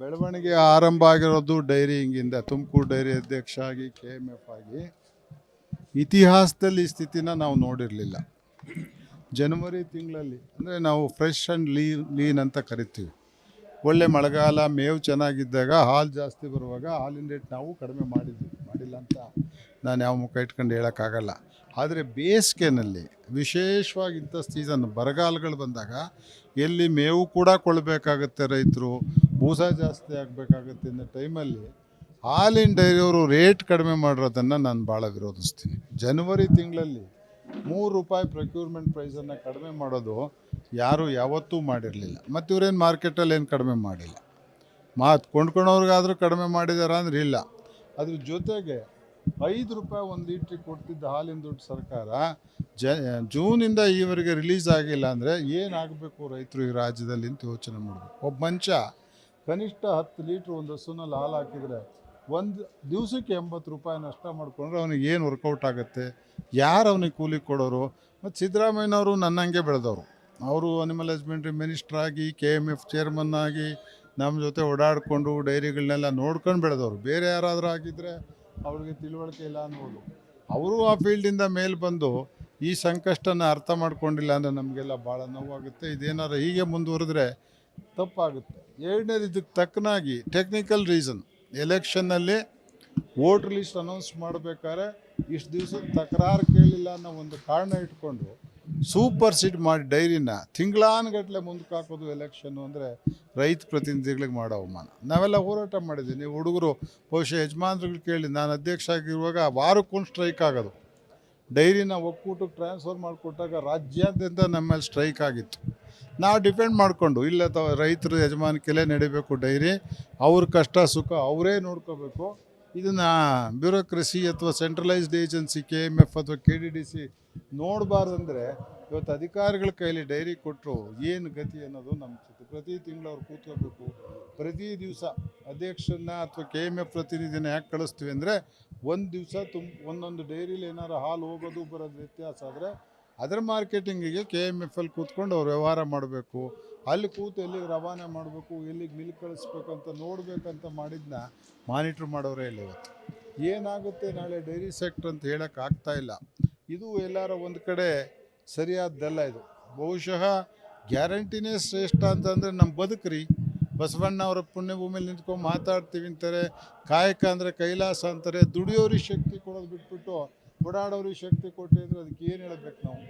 ಬೆಳವಣಿಗೆ ಆರಂಭ ಆಗಿರೋದು ಡೈರಿ ಹಿಂಗಿಂದ. ತುಮಕೂರು ಡೈರಿ ಅಧ್ಯಕ್ಷ ಆಗಿ ಕೆ ಎಂ ಎಫ್ ಆಗಿ. ಇತಿಹಾಸದಲ್ಲಿ ಈ ಸ್ಥಿತಿನ ನಾವು ನೋಡಿರಲಿಲ್ಲ. ಜನವರಿ ತಿಂಗಳಲ್ಲಿ, ಅಂದರೆ ನಾವು ಫ್ರೆಶ್ ಆ್ಯಂಡ್ ಲೀನ್ ಲೀನ್ ಅಂತ ಕರಿತೀವಿ. ಒಳ್ಳೆ ಮಳೆಗಾಲ, ಮೇವು ಚೆನ್ನಾಗಿದ್ದಾಗ ಹಾಲು ಜಾಸ್ತಿ ಬರುವಾಗ ಹಾಲಿನ ರೇಟ್ ನಾವು ಕಡಿಮೆ ಮಾಡಿದ್ವಿ. ಮಾಡಿಲ್ಲ ಅಂತ ನಾನು ಯಾವ ಮುಖ ಇಟ್ಕೊಂಡು ಹೇಳೋಕ್ಕಾಗಲ್ಲ. ಆದರೆ ಬೇಸಿಗೆನಲ್ಲಿ, ವಿಶೇಷವಾಗಿ ಇಂಥ ಸೀಸನ್ ಬರಗಾಲಗಳು ಬಂದಾಗ ಎಲ್ಲಿ ಮೇವು ಕೂಡ ಕೊಡಬೇಕಾಗತ್ತೆ ರೈತರು ಬೂಸ ಜಾಸ್ತಿ ಆಗಬೇಕಾಗತ್ತೆ ಅನ್ನೋ ಟೈಮಲ್ಲಿ ಹಾಲಿನ ಡೈರಿಯವರು ರೇಟ್ ಕಡಿಮೆ ಮಾಡಿರೋದನ್ನು ನಾನು ಭಾಳ ವಿರೋಧಿಸ್ತೀನಿ. ಜನವರಿ ತಿಂಗಳಲ್ಲಿ ಮೂರು ರೂಪಾಯಿ ಪ್ರೊಕ್ಯೂರ್ಮೆಂಟ್ ಪ್ರೈಸನ್ನು ಕಡಿಮೆ ಮಾಡೋದು ಯಾರು ಯಾವತ್ತೂ ಮಾಡಿರಲಿಲ್ಲ. ಮತ್ತು ಇವರೇನು ಮಾರ್ಕೆಟಲ್ಲಿ ಏನು ಕಡಿಮೆ ಮಾಡಿಲ್ಲ. ಮಾತು ಕೊಂಡ್ಕೊಳೋರ್ಗಾದ್ರೂ ಕಡಿಮೆ ಮಾಡಿದಾರ ಅಂದ್ರೆ ಇಲ್ಲ. ಅದ್ರ ಜೊತೆಗೆ ಐದು ರೂಪಾಯಿ ಒಂದು ಲೀಟ್ರಿಗೆ ಕೊಡ್ತಿದ್ದ ಹಾಲಿನ ದುಡ್ಡು ಸರ್ಕಾರ ಜ, ಜೂನಿಂದ ಈವರೆಗೆ ರಿಲೀಸ್ ಆಗಿಲ್ಲ ಅಂದರೆ ಏನಾಗಬೇಕು ರೈತರು ಈ ರಾಜ್ಯದಲ್ಲಿ ಅಂತ ಯೋಚನೆ ಮಾಡಬೇಕು. ಒಬ್ಬ ಮನುಷ್ಯ ಕನಿಷ್ಠ ಹತ್ತು ಲೀಟ್ರ್ ಒಂದು ಹಸುನಲ್ಲಿ ಹಾಲು ಹಾಕಿದರೆ ಒಂದು ದಿವಸಕ್ಕೆ ಎಂಬತ್ತು ರೂಪಾಯಿ ನಷ್ಟ ಮಾಡಿಕೊಂಡ್ರೆ ಅವನಿಗೆ ಏನು ವರ್ಕೌಟ್ ಆಗುತ್ತೆ? ಯಾರು ಅವನಿಗೆ ಕೂಲಿ ಕೊಡೋರು? ಮತ್ತು ಸಿದ್ದರಾಮಯ್ಯನವರು ನನ್ನಂಗೆ ಬೆಳೆದವರು. ಅವರು ಅನಿಮಲ್ ಹಸ್ಬೆಂಡ್ರಿ ಮಿನಿಸ್ಟ್ರ್ ಆಗಿ ಕೆ ಎಂ ಎಫ್ ಚೇರ್ಮನ್ ಆಗಿ ನಮ್ಮ ಜೊತೆ ಓಡಾಡಿಕೊಂಡು ಡೈರಿಗಳನ್ನೆಲ್ಲ ನೋಡ್ಕೊಂಡು ಬೆಳೆದವರು. ಬೇರೆ ಯಾರಾದರೂ ಆಗಿದ್ದರೆ ಅವ್ರಿಗೆ ತಿಳುವಳಿಕೆ ಇಲ್ಲ ಅನ್ನೋದು. ಅವರು ಆ ಫೀಲ್ಡಿಂದ ಮೇಲೆ ಬಂದು ಈ ಸಂಕಷ್ಟನ ಅರ್ಥ ಮಾಡ್ಕೊಂಡಿಲ್ಲ ಅಂದರೆ ನಮಗೆಲ್ಲ ಭಾಳ ನೋವಾಗುತ್ತೆ. ಇದೇನಾರು ಹೀಗೆ ಮುಂದುವರೆದ್ರೆ ತಪ್ಪಾಗುತ್ತೆ. ಎರಡನೇದು ಇದಕ್ಕೆ ತಕ್ಕನಾಗಿ ಟೆಕ್ನಿಕಲ್ ರೀಸನ್ ಎಲೆಕ್ಷನ್ನಲ್ಲಿ ವೋಟರ್ ಲಿಸ್ಟ್ ಅನೌನ್ಸ್ ಮಾಡಬೇಕಾದ್ರೆ ಇಷ್ಟು ದಿವಸ ತಕರಾರು ಕೇಳಿಲ್ಲ ಅನ್ನೋ ಒಂದು ಕಾರಣ ಇಟ್ಕೊಂಡು ಸೂಪರ್ ಸಿಟ್ ಮಾಡಿ ಡೈರಿನ ತಿಂಗಳಾನುಗಟ್ಟಲೆ ಮುಂದಕ್ಕೆ ಹಾಕೋದು ಎಲೆಕ್ಷನ್ನು ಅಂದರೆ ರೈತ ಪ್ರತಿನಿಧಿಗಳಿಗೆ ಮಾಡೋ ಅವಮಾನ. ನಾವೆಲ್ಲ ಹೋರಾಟ ಮಾಡಿದ್ದೀವಿ ನೀವು ಹುಡುಗರು, ಬಹುಶಃ ಯಜಮಾನ್ರುಗಳು ಕೇಳಿ, ನಾನು ಅಧ್ಯಕ್ಷ ಆಗಿರುವಾಗ ವಾರಕ್ಕೊಂದು ಸ್ಟ್ರೈಕ್ ಆಗೋದು. ಡೈರಿನ ಒಕ್ಕೂಟಕ್ಕೆ ಟ್ರಾನ್ಸ್ಫರ್ ಮಾಡಿಕೊಟ್ಟಾಗ ರಾಜ್ಯಾದ್ಯಂತ ನಮ್ಮ ಮೇಲೆ ಸ್ಟ್ರೈಕ್ ಆಗಿತ್ತು. ನಾವು ಡಿಪೆಂಡ್ ಮಾಡಿಕೊಂಡು, ಇಲ್ಲ ರೈತರ ಯಜಮಾನಿಕೆಲ್ಲೇ ನಡಿಬೇಕು ಡೈರಿ, ಅವ್ರ ಕಷ್ಟ, ಸುಖ ಅವರೇ ನೋಡ್ಕೋಬೇಕು. ಇದನ್ನು ಬ್ಯೂರೋಕ್ರಸಿ ಅಥವಾ centralised agency K M F ಅಥವಾ ಕೆ ಡಿ ಡಿ ಸಿ ನೋಡಬಾರ್ದಂದ್ರೆ ಇವತ್ತು ಅಧಿಕಾರಿಗಳ ಕೈಲಿ ಡೈರಿ ಕೊಟ್ಟರು ಏನು ಗತಿ ಅನ್ನೋದು ನಮ್ಮ ಪ್ರತಿ ತಿಂಗಳು ಅವ್ರು ಕೂತ್ಕೋಬೇಕು. ಪ್ರತಿ ದಿವಸ ಅಧ್ಯಕ್ಷನ ಅಥವಾ ಕೆ ಎಂ ಎಫ್ ಪ್ರತಿನಿಧಿನ ಯಾಕೆ ಕಳಿಸ್ತೀವಿ ಅಂದರೆ ಒಂದು ದಿವಸ ತುಂಬ ಒಂದೊಂದು ಡೈರಿಲಿ ಏನಾರು ಹಾಲು ಹೋಗೋದು ಬರೋದು ವ್ಯತ್ಯಾಸ ಆದರೆ ಅದರ ಮಾರ್ಕೆಟಿಂಗಿಗೆ ಕೆ ಎಂ ಎಫ್ ಅಲ್ಲಿ ಕೂತ್ಕೊಂಡು ಅವ್ರು ವ್ಯವಹಾರ ಮಾಡಬೇಕು. ಅಲ್ಲಿ ಕೂತು ಎಲ್ಲಿಗೆ ರವಾನೆ ಮಾಡಬೇಕು, ಎಲ್ಲಿಗೆ ಮಿಲ್ ಕಳಿಸ್ಬೇಕು ಅಂತ ನೋಡಬೇಕಂತ ಮಾಡಿದ್ನ ಮಾನಿಟ್ರ್ ಮಾಡೋರೇ ಇಲ್ಲ ಇವತ್ತು. ಏನಾಗುತ್ತೆ ನಾಳೆ ಡೈರಿ ಸೆಕ್ಟರ್ ಅಂತ ಹೇಳೋಕೆ ಆಗ್ತಾ ಇಲ್ಲ. ಇದು ಎಲ್ಲರ ಒಂದು ಕಡೆ ಸರಿಯಾದ್ದಲ್ಲ ಇದು. ಬಹುಶಃ ಗ್ಯಾರಂಟಿನೇ ಶ್ರೇಷ್ಠ ಅಂತಂದರೆ ನಮ್ಮ ಬದುಕ್ರಿ. ಬಸವಣ್ಣ ಅವರ ಪುಣ್ಯಭೂಮಿಲಿ ನಿಂತ್ಕೊಂಡು ಮಾತಾಡ್ತೀವಿ ಅಂತಾರೆ. ಕಾಯಕ ಅಂದರೆ ಕೈಲಾಸ ಅಂತಾರೆ. ದುಡಿಯೋರಿಗೆ ಶಕ್ತಿ ಕೊಡೋದು ಬಿಟ್ಬಿಟ್ಟು ಓಡಾಡೋರಿಗೆ ಶಕ್ತಿ ಕೊಟ್ಟಿದ್ರೆ ಅದಕ್ಕೆ ಏನು ಹೇಳಬೇಕು ನಾವು?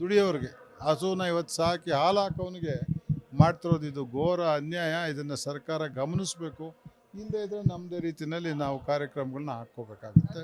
ದುಡಿಯೋರಿಗೆ. ಹಸುವನ್ನ ಇವತ್ತು ಸಾಕಿ ಹಾಲು ಹಾಕೋನಿಗೆ ಮಾಡ್ತಿರೋದು ಇದು ಘೋರ ಅನ್ಯಾಯ. ಇದನ್ನು ಸರ್ಕಾರ ಗಮನಿಸಬೇಕು. ಇಲ್ಲದೇ ಇದ್ದರೆ ನಮ್ಮದೇ ರೀತಿಯಲ್ಲಿ ನಾವು ಕಾರ್ಯಕ್ರಮಗಳನ್ನ ಹಾಕ್ಕೋಬೇಕಾಗುತ್ತೆ